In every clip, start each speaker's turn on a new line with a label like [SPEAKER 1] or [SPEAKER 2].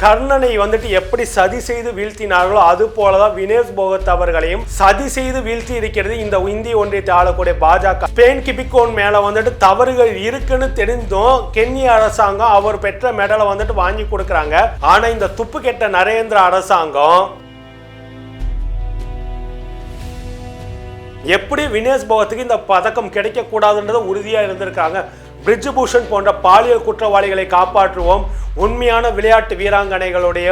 [SPEAKER 1] கர்ணனை வந்துட்டு எப்படி சதி செய்து வீழ்த்தினார்களோ அது போலதான் வினேஷ் போகத் அவர்களையும் சதி செய்து வீழ்த்தி இருக்கிறது இந்த இந்திய ஒன்றியத்தை ஆளக்கூடிய பாஜக. ஸ்பெயின் கிபிகோன் மேல வந்துட்டு தவறுகள் இருக்குன்னு தெரிந்தும் கென்னி அரசாங்கம் அவர் பெற்ற மெடலை வந்துட்டு வாங்கி கொடுக்கறாங்க. ஆனா இந்த துப்பு கெட்ட நரேந்திர அரசாங்கம் எப்படி வினேஷ் போகத்துக்கு இந்த பதக்கம் கிடைக்க உறுதியாக உறுதியா இருந்திருக்காங்க பிரிட்ஜ் பூஷன் போன்ற பாலியல் குற்றவாளிகளை காப்பாற்றுவோம். உண்மையான விளையாட்டு வீராங்கனைகளுடைய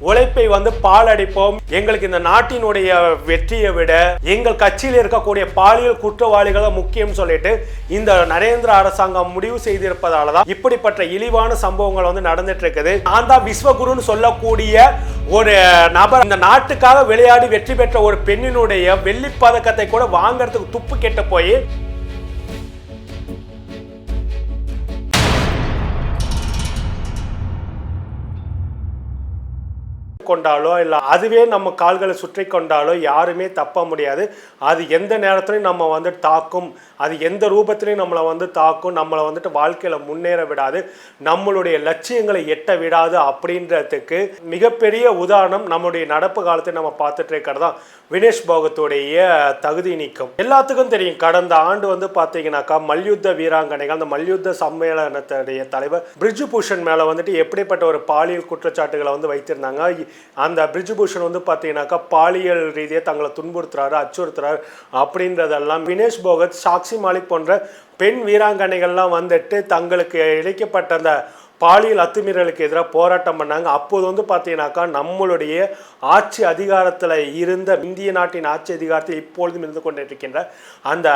[SPEAKER 1] உழைப்பை வந்து பாலடிப்போம் எங்களுக்கு இந்த நாட்டினுடைய வெற்றியை விட எங்கள் கட்சியில் இருக்கக்கூடிய பாலியல் குற்றவாளிகளை முக்கியம் சொல்லிட்டு இந்த நரேந்திர அரசாங்கம் முடிவு செய்திருப்பதால தான் இப்படிப்பட்ட இழிவான சம்பவங்கள் வந்து நடந்துட்டு இருக்குது நான் தான் விஸ்வகுருன்னு சொல்லக்கூடிய ஒரு நபர் இந்த நாட்டுக்காக விளையாடி வெற்றி பெற்ற ஒரு பெண்ணினுடைய வெள்ளி பதக்கத்தை கூட வாங்கறதுக்கு துப்பு கெட்டு போய் கொண்டாலோ இல்லை அதுவே நம்ம கால்களை சுற்றி கொண்டாலோ யாருமே தப்ப முடியாது. அது எந்த நேரத்துலையும் நம்ம வந்து தாக்கும். அது எந்த ரூபத்திலையும் நம்மளை வந்து தாக்கும். நம்மளை வந்துட்டு வாழ்க்கையில் முன்னேற விடாது. நம்மளுடைய லட்சியங்களை எட்ட விடாது அப்படின்றதுக்கு மிகப்பெரிய உதாரணம் நம்முடைய நடப்பு காலத்தை நம்ம பார்த்துட்டு இருக்கிறது தான் வினேஷ் போகத்துடைய தகுதி நீக்கம். எல்லாத்துக்கும் தெரியும். கடந்த ஆண்டு வந்து பார்த்தீங்கன்னாக்கா மல்யுத்த வீராங்கனைகள் அந்த மல்யுத்த சம்மேளனத்துடைய தலைவர் பிரிஜு பூஷன் மேலே வந்துட்டு எப்படிப்பட்ட ஒரு பாலியல் குற்றச்சாட்டுகளை வந்து வைத்திருந்தாங்க. அந்த பிரிஜுபூஷன் வந்து பார்த்தீங்கன்னாக்கா பாலியல் ரீதியாக தங்களை துன்புறுத்துறாரு அச்சுறுத்துறாரு அப்படின்றதெல்லாம் வினேஷ் போகத் சாக்சி மாலிக் போன்ற பெண் வீராங்கனைகள்லாம் வந்துட்டு தங்களுக்கு இழைக்கப்பட்ட அந்த பாலியல் அத்துமீறலுக்கு எதிராக போராட்டம் பண்ணாங்க. அப்போது வந்து பார்த்தீங்கன்னாக்கா நம்மளுடைய ஆட்சி அதிகாரத்தில் இருந்த இந்திய நாட்டின் ஆட்சி அதிகாரத்தில் இப்பொழுதும் இருந்து கொண்டிருக்கின்ற அந்த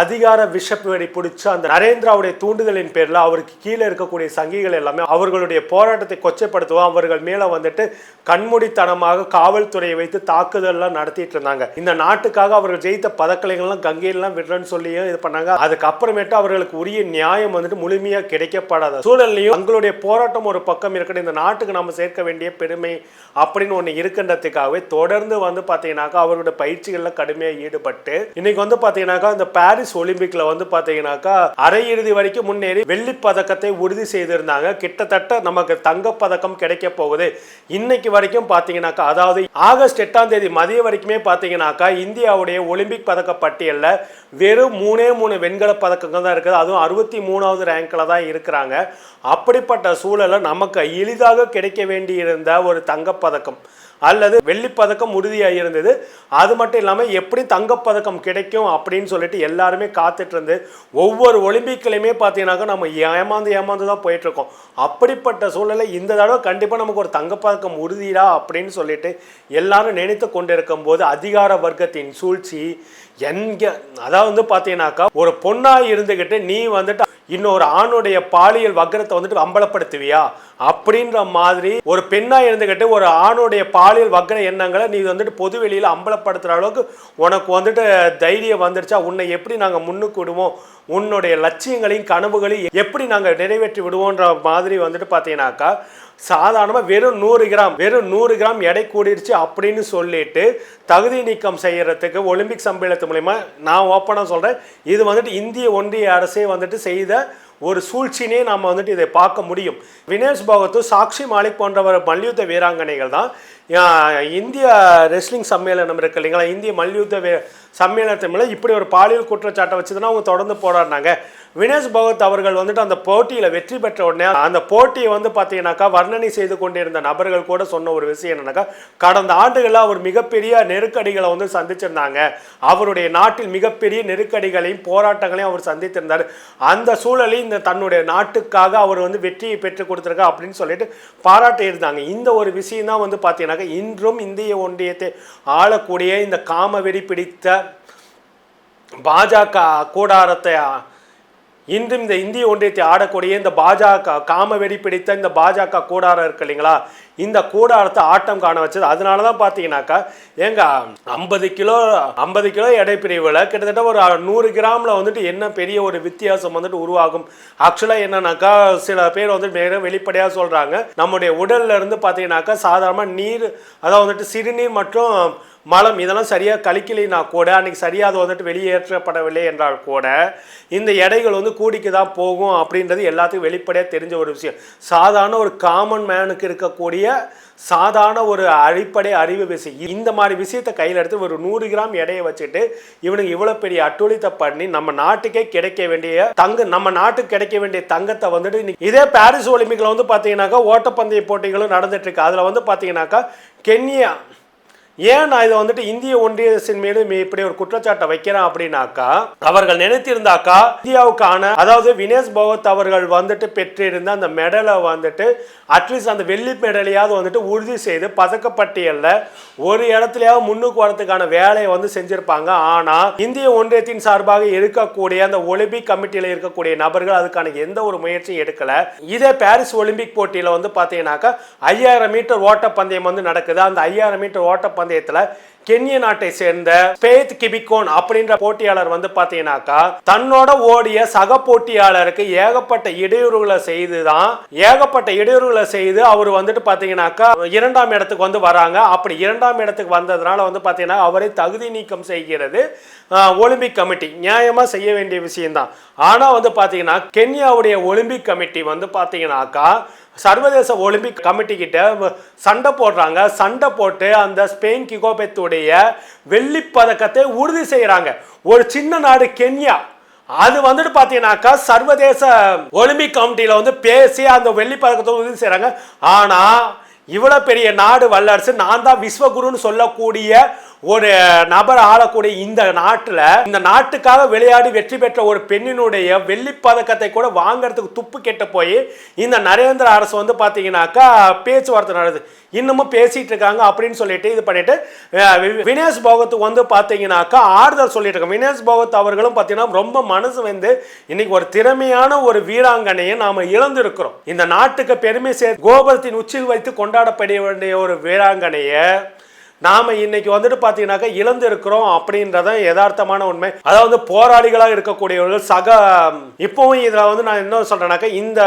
[SPEAKER 1] அதிகார விஷப்படி பிடிச்ச அந்த நரேந்திராவுடைய தூண்டுதலின் பேரில் அவருக்கு கீழே இருக்கக்கூடிய சங்கிகள் எல்லாமே அவர்களுடைய போராட்டத்தை கொச்சைப்படுத்துவோம் அவர்கள் மேலே வந்துட்டு கண்மூடித்தனமாக காவல்துறையை வைத்து தாக்குதல்லாம் நடத்திட்டு இருந்தாங்க. இந்த நாட்டுக்காக அவர்கள் ஜெயித்த பதக்கலைகள்லாம் கங்கையெல்லாம் விடுறேன்னு சொல்லியும் இது பண்ணாங்க. அதுக்கப்புறமேட்டு அவர்களுக்கு உரிய நியாயம் வந்துட்டு முழுமையாக கிடைக்கப்படாத சூழல்லையும் தங்களுடைய போராட்டம் ஒரு பக்கம் இருக்கட்டும் இந்த நாட்டுக்கு நம்ம சேர்க்க வேண்டிய பெருமை அப்படின்னு ஒன்று இருக்கின்றதுக்காகவே தொடர்ந்து வந்து பார்த்தீங்கன்னாக்கா அவருடைய பயிற்சிகளில் கடுமையாக ஈடுபட்டு இன்னைக்கு வந்து பார்த்தீங்கன்னாக்கா இந்த பாரிஸ் ஒலிம்பிக்ல வந்து பார்த்தீங்கன்னாக்கா அரையிறுதி வரைக்கும் முன்னேறி வெள்ளிப் பதக்கத்தை உறுதி செய்திருந்தாங்க. கிட்டத்தட்ட நமக்கு தங்க பதக்கம் கிடைக்க போகுது. இன்னைக்கு வரைக்கும் பாத்தீங்கன்னாக்கா அதாவது ஆகஸ்ட் எட்டாம் தேதி மதிய வரைக்குமே பார்த்தீங்கன்னாக்கா இந்தியாவுடைய ஒலிம்பிக் பதக்க பட்டியலில் வெறும் மூணே மூணு வெண்கல பதக்கங்கள் தான் இருக்குது. அதுவும் அறுபத்தி மூணாவது ரேங்க்ல தான் இருக்கிறாங்க. அப்படிப்பட்ட சூழலில் நமக்கு எளிதாக கிடைக்க வேண்டியிருந்த ஒரு தங்கப்பதக்கம் அல்லது வெள்ளிப்பதக்கம் உறுதியாக இருந்தது. அது மட்டும் இல்லாமல் எப்படி தங்கப்பதக்கம் கிடைக்கும் அப்படின்னு சொல்லிட்டு எல்லாருமே காத்துட்டு இருந்து ஒவ்வொரு ஒலிம்பிக்லையுமே பார்த்தீங்கன்னாக்கா நம்ம ஏமாந்து ஏமாந்து தான் போயிட்டுருக்கோம். அப்படிப்பட்ட சூழலை இந்த தடவை கண்டிப்பாக நமக்கு ஒரு தங்கப்பதக்கம் உறுதிடா அப்படின்னு சொல்லிட்டு எல்லாரும் நினைத்து கொண்டிருக்கும் போது அதிகார வர்க்கத்தின் சூழ்ச்சி எங்க அதாவது வந்து பார்த்தீங்கன்னாக்கா ஒரு பொண்ணாக இருந்துக்கிட்டு நீ வந்துட்டு இன்னொரு ஆணுடைய பாலியல் வக்கரத்தை வந்துட்டு அம்பலப்படுத்துவியா? அப்படின்ற மாதிரி ஒரு பெண்ணாக இருந்துக்கிட்டு ஒரு ஆணுடைய பாலியல் வக்கர எண்ணங்களை நீ வந்துட்டு பொது வெளியில் அம்பலப்படுத்துகிற அளவுக்கு உனக்கு வந்துட்டு தைரியம் வந்துடுச்சா உன்னை எப்படி நாங்கள் முன்னுக்கு விடுவோம்? உன்னுடைய லட்சியங்களையும் கனவுகளையும் எப்படி நாங்கள் நிறைவேற்றி விடுவோன்ற மாதிரி வந்துட்டு பார்த்தீங்கன்னாக்கா சாதாரணமாக வெறும் நூறு கிராம் வெறும் நூறு கிராம் எடை கூடிருச்சு அப்படின்னு சொல்லிட்டு தகுதி நீக்கம் செய்கிறதுக்கு ஒலிம்பிக் சம்மேளத்து மூலயமா நான் ஓப்பனாக சொல்கிறேன் இது வந்துட்டு இந்திய ஒன்றிய அரசே வந்துட்டு செய்த ஒரு சூழ்ச்சினே நம்ம வந்துட்டு இதை பார்க்க முடியும். வினேஷ் பகத்து சாக்ஷி மாலிக் போன்றவர் மல்யுத்த வீராங்கனைகள் தான். இந்திய ரெஸ்லிங் சம்மேளனம் இருக்கு இல்லைங்களா? இந்திய மல்யுத்த வே சம்மேளனத்தின் மேலே இப்படி ஒரு பாலியல் குற்றச்சாட்டை வச்சு அவங்க தொடர்ந்து போராடினாங்க. வினேஷ் பகத் அவர்கள் வந்துட்டு அந்த போட்டியில் வெற்றி பெற்ற உடனே அந்த போட்டியை வந்து பார்த்தீங்கன்னாக்கா வர்ணனை செய்து கொண்டிருந்த நபர்கள் கூட சொன்ன ஒரு விஷயம் என்னன்னாக்கா கடந்த ஆண்டுகளில் அவர் மிகப்பெரிய நெருக்கடிகளை வந்து சந்திச்சிருந்தாங்க. அவருடைய நாட்டில் மிகப்பெரிய நெருக்கடிகளையும் போராட்டங்களையும் அவர் சந்தித்திருந்தார். அந்த சூழலில் இந்த தன்னுடைய நாட்டுக்காக அவர் வந்து வெற்றியை பெற்றுக் கொடுத்துருக்கா அப்படின்னு சொல்லிட்டு பாராட்டி இருந்தாங்க. இந்த ஒரு விஷயம் தான் வந்து பார்த்தீங்கன்னாக்கா இன்றும் இந்திய ஒன்றியத்தை ஆளக்கூடிய இந்த காம வெறி பிடித்த பாஜக கூடாரத்தை இன்றும் இந்த இந்திய ஒன்றியத்தை ஆடக்கூடிய இந்த பாஜக காம வெடி பிடித்த இந்த பாஜக கூடாரம் இருக்கு இல்லைங்களா? இந்த கூடாரத்தை ஆட்டம் காண வச்சது. அதனால தான் பார்த்தீங்கன்னாக்கா ஏங்க ஐம்பது கிலோ ஐம்பது கிலோ எடை பிரிவில் கிட்டத்தட்ட ஒரு நூறு கிராமில் வந்துட்டு என்ன பெரிய ஒரு வித்தியாசம் வந்துட்டு உருவாகும். ஆக்சுவலாக என்னன்னாக்கா சில பேர் வந்து மிக வெளிப்படையாக சொல்கிறாங்க நம்முடைய உடல்ல இருந்து பார்த்தீங்கன்னாக்கா சாதாரணமாக நீர் அதாவது வந்துட்டு சிறுநீர் மற்றும் மலம் இதெல்லாம் சரியாக கழிக்கலைன்னா கூட அன்றைக்கி சரியாக அது வந்துட்டு வெளியேற்றப்படவில்லை என்றால் கூட இந்த எடைகள் வந்து கூடிக்கு தான் போகும் அப்படின்றது எல்லாத்துக்கும் வெளிப்படையாக தெரிஞ்ச ஒரு விஷயம். சாதாரண ஒரு காமன் மேனுக்கு இருக்கக்கூடிய சாதாரண ஒரு அடிப்படை அறிவு விஷயம். இந்த மாதிரி விஷயத்தை கையில் எடுத்து ஒரு நூறு கிராம் எடையை வச்சுட்டு இவனுக்கு இவ்வளோ பெரிய அட்டுழித்தை பண்ணி நம்ம நாட்டுக்கே கிடைக்க வேண்டிய தங்க நம்ம நாட்டுக்கு கிடைக்க வேண்டிய தங்கத்தை வந்துட்டு இதே பாரிஸ் ஒலிம்பிக்கில் வந்து பார்த்தீங்கன்னாக்கா ஓட்டப்பந்தய போட்டிகளும் நடந்துட்டு இருக்கு. அதில் வந்து பார்த்தீங்கன்னாக்கா கென்யா ஏன் நான் இதை வந்துட்டு இந்திய ஒன்றியத்தின் மீது இப்படி ஒரு குற்றச்சாட்டை வைக்கிறேன் அப்படின்னாக்கா அவர்கள் நினைத்திருந்தாக்கா இந்தியாவுக்கான அதாவது வினேஷ் பகவத் அவர்கள் வந்துட்டு பெற்றிருந்த அந்த மெடலை வந்துட்டு அட்லீஸ்ட் அந்த வெள்ளி மெடலையாவது வந்துட்டு உறுதி செய்து பதக்கப்பட்டியலில் ஒரு இடத்துலயாவது முன்னுக்கு வரத்துக்கான வேலையை வந்து செஞ்சிருப்பாங்க. ஆனால் இந்திய ஒன்றியத்தின் சார்பாக இருக்கக்கூடிய அந்த ஒலிம்பிக் கமிட்டியில் இருக்கக்கூடிய நபர்கள் அதுக்கான எந்த ஒரு முயற்சியும் எடுக்கல. இதே பாரிஸ் ஒலிம்பிக் போட்டியில் வந்து பார்த்தீங்கன்னாக்கா ஐயாயிரம் மீட்டர் ஓட்டப்பந்தயம் வந்து நடக்குது. அந்த ஐயாயிரம் மீட்டர் ஓட்டப்பந்தயத்தில் கென்ய நாட்டை சேர்ந்த பேத் கிபிகோன் அப்படின்ற போட்டியாளர் வந்து பார்த்தீங்கன்னாக்கா தன்னோட ஓடிய சக போட்டியாளருக்கு ஏகப்பட்ட இடையூறுகளை செய்து தான் ஏகப்பட்ட இடையூறுகளை செய்து அவர் வந்துட்டு பார்த்தீங்கன்னாக்கா இரண்டாம் இடத்துக்கு வந்து வராங்க. அப்படி இரண்டாம் இடத்துக்கு வந்ததுனால வந்து பார்த்தீங்கன்னா அவரை தகுதி நீக்கம் செய்கிறது ஒலிம்பிக் கமிட்டி. நியாயமாக செய்ய வேண்டிய விஷயம்தான். ஆனால் வந்து பார்த்தீங்கன்னா கென்யாவுடைய ஒலிம்பிக் கமிட்டி வந்து பார்த்தீங்கன்னாக்கா சர்வதேச ஒலிம்பிக் கமிட்டி கிட்ட சண்டை போடுறாங்க. சண்டை போட்டு அந்த ஸ்பெயின் கிகோபெத்துடைய வெள்ளி பதக்கத்தை உறுதி செய்கிறாங்க ஒரு சின்ன நாடு கென்யா. அது வந்துட்டு பார்த்தீங்கன்னாக்கா சர்வதேச ஒலிம்பிக் கமிட்டியில் வந்து பேசி அந்த வெள்ளி பதக்கத்தை உறுதி செய்கிறாங்க ஆனால் இவ்வளோ பெரிய நாடு வல்லரசு நான் தான் விஸ்வகுருன்னு சொல்லக்கூடிய ஒரு நபர் ஆளக்கூடிய இந்த நாட்டில் இந்த நாட்டுக்காக விளையாடி வெற்றி பெற்ற ஒரு பெண்ணினுடைய வெள்ளி பதக்கத்தை கூட வாங்குறதுக்கு துப்பு கெட்டு போய் இந்த நரேந்திர அரசு வந்து பார்த்தீங்கன்னாக்கா பேச்சுவார்த்தை நடக்குது. இன்னமும் பேசிகிட்டு இருக்காங்க அப்படின்னு சொல்லிட்டு இது பண்ணிட்டு வி- வினேஷ் போகத்துக்கு வந்து பார்த்தீங்கன்னாக்கா ஆறுதல் சொல்லிட்டு இருக்காங்க. வினேஷ் போகத் அவர்களும் பார்த்தீங்கன்னா ரொம்ப மனசு வந்து இன்னைக்கு ஒரு திறமையான ஒரு வீராங்கனையை நாம் இழந்திருக்கிறோம். இந்த நாட்டுக்கு பெருமை சேர் கோபுரத்தின் உச்சியில் வைத்து கொண்டாடப்பட வேண்டிய ஒரு வீராங்கனையை நாம இன்னைக்கு வந்துட்டு பார்த்தீங்கன்னாக்கா இழந்து இருக்கிறோம் அப்படின்றத யதார்த்தமான உண்மை. அதாவது போராளிகளாக இருக்கக்கூடியவர்கள் சக இப்போவும் இதில் வந்து நான் என்ன சொல்கிறேன்னாக்கா இந்த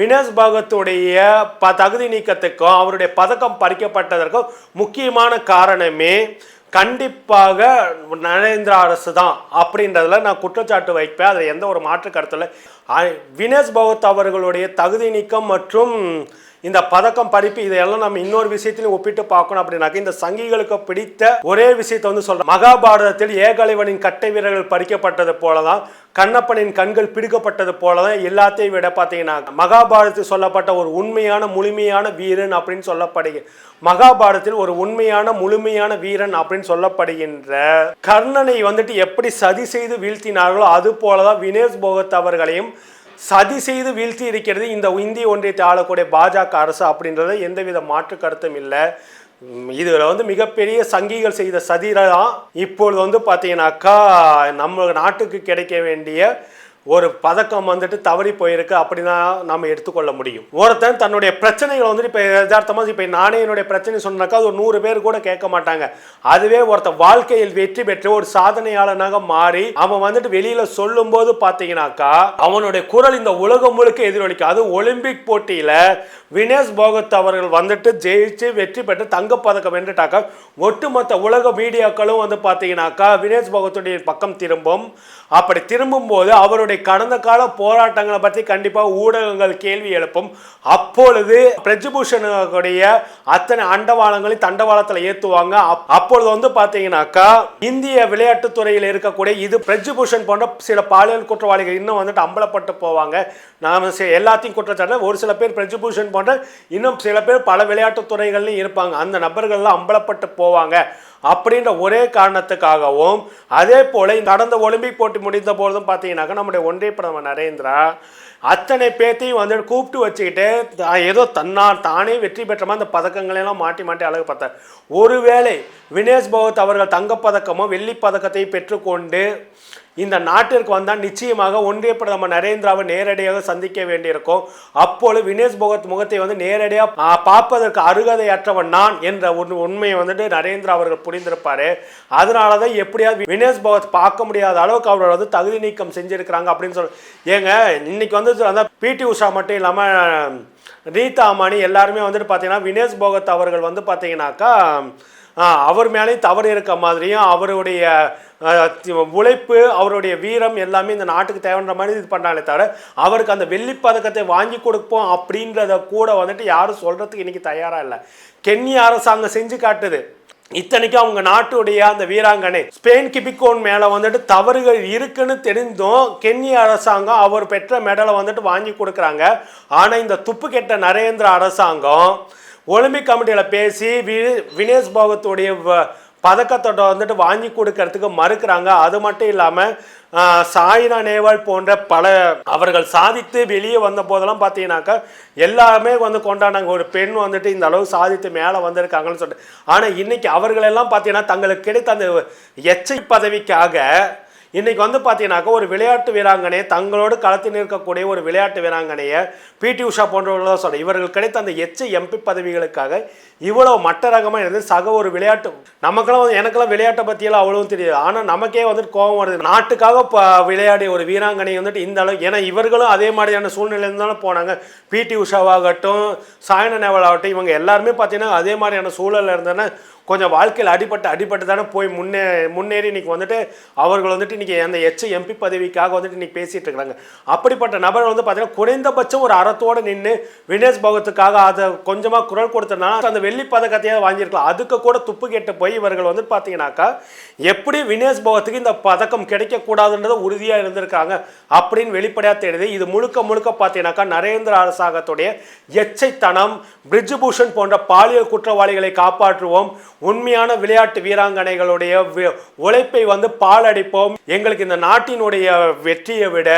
[SPEAKER 1] வினேஷ் பகத்துடைய ப தகுதி நீக்கத்துக்கும் அவருடைய பதக்கம் பறிக்கப்பட்டதற்கும் முக்கியமான காரணமே கண்டிப்பாக நரேந்திர அரசு தான் அப்படின்றதுல நான் குற்றச்சாட்டு வைப்பேன். அதில் எந்த ஒரு மாற்று கருத்தில் வினேஷ் பகத் அவர்களுடைய தகுதி நீக்கம் மற்றும் இந்த பதக்கம் படிப்பு இதையெல்லாம் நம்ம இன்னொரு விஷயத்திலையும் ஒப்பிட்டு பார்க்கணும் அப்படின்னாக்க இந்த சங்கிகளுக்கு பிடித்த ஒரே விஷயத்தை வந்து சொல்றேன். மகாபாரதத்தில் ஏகலைவனின் கட்டை வீரர்கள் பறிக்கப்பட்டது போலதான் கண்ணப்பனின் கண்கள் பிடிக்கப்பட்டது போலதான் எல்லாத்தையும் விட பார்த்தீங்கன்னா மகாபாரதத்தில் சொல்லப்பட்ட ஒரு உண்மையான முழுமையான வீரன் அப்படின்னு சொல்லப்படுகிற மகாபாரதத்தில் ஒரு உண்மையான முழுமையான வீரன் அப்படின்னு சொல்லப்படுகின்ற கர்ணனை வந்துட்டு எப்படி சதி செய்து வீழ்த்தினார்களோ அது போலதான் வினேஷ் போகத் அவர்களையும் சதி செய்து வீழ்த்தி இருக்கிறது இந்த இந்திய ஒன்றியத்தை ஆளக்கூடிய பாஜக அரசு அப்படின்றத எந்தவித மாற்று கருத்தும் இல்லை. இதில் வந்து மிகப்பெரிய சங்கிகள் செய்த சதிரை தான். இப்பொழுது வந்து பார்த்தீங்கன்னாக்கா நம்ம நாட்டுக்கு கிடைக்க வேண்டிய ஒரு பதக்கம் வந்துட்டு தவறி போயிருக்கு அப்படின்னா நம்ம எடுத்துக்கொள்ள முடியும். ஒருத்தன் தன்னுடைய பிரச்சனைகளை வந்துட்டு இப்போ யதார்த்தமாக இப்போ நானே என்னுடைய பிரச்சனை சொன்னாக்கா அது ஒரு நூறு பேர் கூட கேட்க மாட்டாங்க. அதுவே ஒருத்தன் வாழ்க்கையில் வெற்றி பெற்று ஒரு சாதனையாளனாக மாறி அவன் வந்துட்டு வெளியில் சொல்லும்போது பார்த்தீங்கன்னாக்கா அவனுடைய குரல் இந்த உலகம் முழுக்க எதிரொலிக்கும். அது ஒலிம்பிக் போட்டியில் வினேஷ் போகத் அவர்கள் வந்துட்டு ஜெயிச்சு வெற்றி பெற்று தங்கப்பதக்கம் வென்றுட்டாக்கா ஒட்டுமொத்த உலக மீடியாக்களும் வந்து பார்த்தீங்கன்னாக்கா வினேஷ் போகத்துடைய பக்கம் திரும்பும். அப்படி திரும்பும் போது அவருடைய கடந்த கால போராட்டங்களை பற்றி கண்டிப்பாக ஊடகங்கள் கேள்வி எழுப்பும். அப்பொழுது பிரஜபூஷனுடைய அத்தனை அண்டவாளங்களையும் தண்டவாளத்தில் ஏற்றுவாங்க அப்- அப்பொழுது வந்து பார்த்தீங்கன்னாக்கா இந்திய விளையாட்டுத் துறையில் இருக்கக்கூடிய இது பிரஜபூஷன் போன்ற சில பாலியல் குற்றவாளிகள் இன்னும் வந்துட்டு அம்பலப்பட்டு போவாங்க. நாம் எல்லாத்தையும் குற்றச்சாட்டு ஒரு சில பேர் பிரஜபூஷன் போன்ற இன்னும் சில பேர் பல விளையாட்டுத் துறைகள்லையும் இருப்பாங்க. அந்த நபர்கள்லாம் அம்பலப்பட்டு போவாங்க. அப்படின்ற ஒரே காரணத்துக்காகவும் அதே போல நடந்த ஒலிம்பிக் போட்டி முடிந்த போதும் பார்த்தீங்கன்னாக்கா நம்முடைய ஒன்றிய பிரதமர் நரேந்திரா அத்தனை பேர்த்தையும் வந்து கூப்பிட்டு வச்சுக்கிட்டு ஏதோ தன்னார் தானே வெற்றி பெற்றமா அந்த பதக்கங்களை எல்லாம் மாட்டி மாட்டி அழகு பார்த்தார். ஒருவேளை வினேஷ் பகத் அவர்கள் தங்கப்பதக்கமோ வெள்ளி பதக்கத்தை பெற்றுக்கொண்டு இந்த நாட்டிற்கு வந்தால் நிச்சயமாக ஒன்றிய பிரதமர் நரேந்திராவை நேரடியாக சந்திக்க வேண்டியிருக்கும். அப்பொழுது வினேஷ் போகத் முகத்தை வந்து நேரடியாக பார்ப்பதற்கு அருகதையற்றவன் நான் என்ற ஒரு உண்மையை வந்துட்டு நரேந்திரா அவர்கள் புரிந்திருப்பார். அதனால தான் எப்படியாவது வினேஷ் போகத் பார்க்க முடியாத அளவுக்கு அவரோட வந்து தகுதி நீக்கம் செஞ்சிருக்கிறாங்க அப்படின்னு சொல்லி ஏங்க இன்னைக்கு வந்து அந்த பிடி உஷா மட்டும் இல்லாமல் ரீதா அமானி எல்லாருமே வந்துட்டு பார்த்தீங்கன்னா வினேஷ் போகத் அவர்கள் வந்து பார்த்தீங்கன்னாக்கா அவர் மேலேயும் தவறு இருக்க மாதிரியும் அவருடைய உழைப்பு அவருடைய வீரம் எல்லாமே இந்த நாட்டுக்கு தேவைன்ற மாதிரி இது பண்ணாலே தவிர அவருக்கு அந்த வெள்ளி பதக்கத்தை வாங்கி கொடுப்போம் அப்படின்றத கூட வந்துட்டு யாரும் சொல்கிறதுக்கு இன்னைக்கு தயாராக இல்லை. கென்யா அரசாங்கம் செஞ்சு காட்டுது. இத்தனைக்கும் அவங்க நாட்டுடைய அந்த வீராங்கனை ஸ்பெயின் கிபிகோன் மேலே வந்துட்டு தவறுகள் இருக்குன்னு தெரிந்தும் கென்யா அரசாங்கம் அவர் பெற்ற மெடலை வந்துட்டு வாங்கி கொடுக்குறாங்க. ஆனால் இந்த துப்பு கெட்ட நரேந்திர அரசாங்கம் ஒலிம்பிக் கமிட்டியில் பேசி வி வினேஷ் போகத்துடைய வ- பதக்கத்தோட வந்துட்டு வாங்கி கொடுக்கறதுக்கு மறுக்கிறாங்க. அது மட்டும் இல்லாமல் சாய்னா நேவால் போன்ற பல அவர்கள் சாதித்து வெளியே வந்த போதெல்லாம் பார்த்தீங்கன்னாக்கா எல்லாமே வந்து கொண்டாடினாங்க. ஒரு பெண் வந்துட்டு இந்த அளவு சாதித்து மேலே வந்திருக்காங்கன்னு சொல்லிட்டு. ஆனால் இன்னைக்கு அவர்களெல்லாம் பார்த்தீங்கன்னா தங்களுக்கு கிடைத்த அந்த எச்சை பதவிக்காக இன்றைக்கி வந்து பார்த்தீங்கன்னாக்கா ஒரு விளையாட்டு வீராங்கனை தங்களோடு களத்தில் நிற்கக்கூடிய ஒரு விளையாட்டு வீராங்கனையை பிடி உஷா போன்றவர்கள் தான் சொல்கிறேன் இவர்கள் கிடைத்த அந்த எச்ச எம்பி பதவிகளுக்காக இவ்வளோ மட்ட ரகமாக இருந்து சக ஒரு விளையாட்டு நமக்கெல்லாம் வந்து எனக்கெல்லாம் விளையாட்டை பற்றியெல்லாம் அவ்வளவும் தெரியாது. ஆனால் நமக்கே வந்துட்டு கோபம் வருது. நாட்டுக்காக இப்போ விளையாடிய ஒரு வீராங்கனை வந்துட்டு இந்த அளவு ஏன்னா இவர்களும் அதே மாதிரியான சூழ்நிலையில தானே போனாங்க. பிடி உஷாவாகட்டும் சாயன நேவல் ஆகட்டும் இவங்க எல்லாருமே பார்த்தீங்கன்னா அதே மாதிரியான சூழலில் இருந்தேன்னா கொஞ்சம் வாழ்க்கையில் அடிபட்டு அடிபட்டு தானே போய் முன்னே முன்னேறி இன்னைக்கு வந்துட்டு அவர்கள் வந்துட்டு இன்றைக்கி அந்த எச்ச எம்பி பதவிக்காக வந்துட்டு இன்றைக்கி பேசிகிட்டு இருக்கிறாங்க அப்படிப்பட்ட நபர் வந்து பார்த்தீங்கன்னா குறைந்தபட்சம் ஒரு அறத்தோடு நின்று வினேஷ் பகத்துக்காக அதை கொஞ்சமாக குரல் கொடுத்தனால அந்த வெள்ளி பதக்கத்தையாவது வாங்கியிருக்கலாம். அதுக்கு கூட துப்பு கேட்டு போய் இவர்கள் வந்து பார்த்தீங்கன்னாக்கா எப்படி வினேஷ் பகத்துக்கு இந்த பதக்கம் கிடைக்கக்கூடாதுன்றது உறுதியாக இருந்திருக்காங்க அப்படின்னு வெளிப்படையாக தெரியுது. இது முழுக்க முழுக்க பார்த்தீங்கன்னாக்கா நரேந்திர அரசாங்கத்துடைய எச்சைத்தனம் பிரிட்ஜ்பூஷன் போன்ற பாலியல் குற்றவாளிகளை காப்பாற்றுவோம் உண்மையான விளையாட்டு வீராங்கனைகளுடைய உழைப்பை வந்து பாலடிப்போம் எங்களுக்கு இந்த நாட்டினுடைய வெற்றியை விட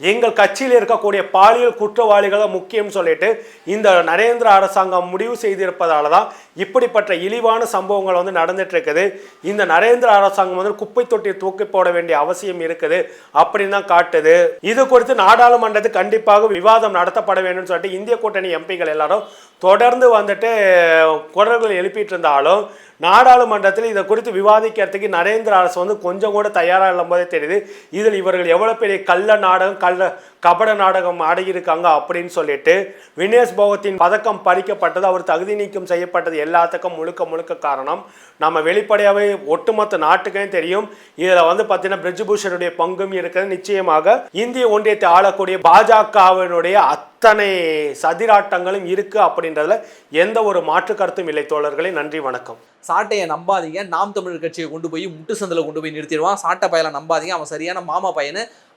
[SPEAKER 1] எங்கள் கட்சியில் இருக்கக்கூடிய பாலியல் குற்றவாளிகளை முக்கியம் சொல்லிட்டு இந்த நரேந்திர அரசாங்கம் முடிவு செய்திருப்பதால தான் இப்படிப்பட்ட இழிவான சம்பவங்கள் வந்து நடந்துட்டு இருக்குது இந்த நரேந்திர அரசாங்கம் வந்து குப்பை தொட்டியை தூக்கி போட வேண்டிய அவசியம் இருக்குது அப்படின்னு தான் காட்டுது. இது குறித்து நாடாளுமன்றத்தில் கண்டிப்பாக விவாதம் நடத்தப்பட வேண்டும் சொல்லிட்டு இந்திய கூட்டணி எம்பிகள் எல்லாரும் தொடர்ந்து வந்துட்டு குரல்கள் எழுப்பிட்டு இருந்தாலும் நாடாளுமன்றத்தில் இதை குறித்து விவாதிக்கிறதுக்கு நரேந்திர அரசு வந்து கொஞ்சம் கூட தயாராக இல்லாம தெரியுது. இதில் இவர்கள் எவ்வளோ பெரிய கள்ள நாடகம் கள்ள கபட நாடகம் ஆடியிருக்காங்க அப்படின்னு சொல்லிட்டு வினேஷ் போகத்தின் பதக்கம் பறிக்கப்பட்டது அவர் தகுதி நீக்கம் செய்யப்பட்டது எல்லாத்துக்கும் முழுக்க முழுக்க காரணம் நம்ம வெளிப்படையாகவே ஒட்டுமொத்த நாட்டுக்கே தெரியும். இதில் வந்து பார்த்தீங்கன்னா பிரிஜ்பூஷனுடைய பங்கும் இருக்கிறது நிச்சயமாக இந்திய ஒன்றியத்தை ஆளக்கூடிய பாஜகவினுடைய அத்தனை சதிராட்டங்களும் இருக்கு அப்படின்றதுல எந்த ஒரு மாற்று கருத்தும் இல்லை தோழர்களே. நன்றி வணக்கம்.
[SPEAKER 2] சாட்டையை நம்பாதீங்க. நாம் தமிழர் கட்சியை கொண்டு போய் முட்டு சந்தில் கொண்டு போய் நிறுத்திடுவான். சாட்டை பயலை நம்பாதீங்க. அவன் சரியான மாமா பையனு.